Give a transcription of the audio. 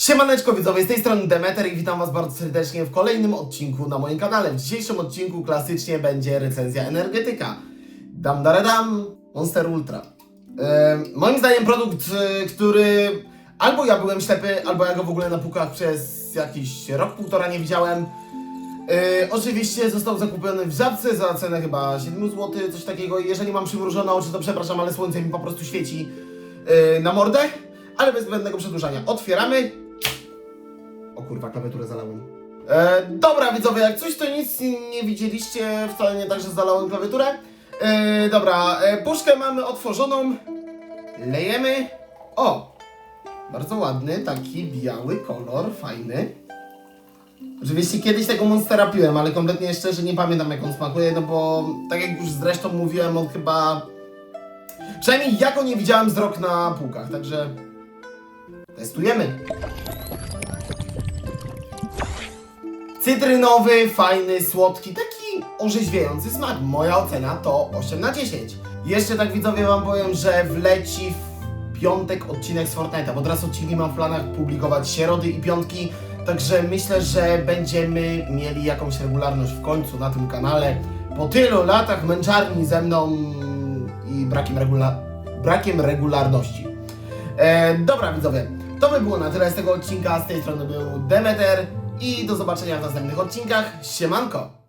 Siemaneczko widzowie, z tej strony Demeter i witam was bardzo serdecznie w kolejnym odcinku na moim kanale. W dzisiejszym odcinku klasycznie będzie recenzja energetyka. Dam dam Monster Ultra. E, moim zdaniem produkt, e, który albo ja byłem ślepy, albo ja go w ogóle na półkach przez jakiś rok, półtora nie widziałem. E, oczywiście został zakupiony w żabce za cenę chyba 7 zł, coś takiego. Jeżeli mam przymrużone oczy, to przepraszam, ale słońce mi po prostu świeci e, na mordę. Ale bez zbędnego przedłużania. Otwieramy. Kurwa, klawiaturę zalałem. E, dobra, widzowie, jak coś to nic nie widzieliście, wcale nie tak, że zalałem klawiaturę. E, dobra, e, puszkę mamy otworzoną. Lejemy. O! Bardzo ładny, taki biały kolor, fajny. Oczywiście kiedyś tego Monstera piłem, ale kompletnie szczerze nie pamiętam jak on smakuje, no bo tak jak już zresztą mówiłem, on chyba... Przynajmniej ja go nie widziałem z rok na półkach, także... Testujemy. Cytrynowy, fajny, słodki, taki orzeźwiający smak. Moja ocena to 8 na 10. Jeszcze tak widzowie wam powiem, że wleci w piątek odcinek z Fortnite'a, bo teraz odcinki mam w planach publikować środy i piątki, także myślę, że będziemy mieli jakąś regularność w końcu na tym kanale. Po tylu latach męczarni ze mną i brakiem, regula brakiem regularności. E, dobra widzowie, to by było na tyle z tego odcinka. Z tej strony był Demeter i do zobaczenia w następnych odcinkach. Siemanko!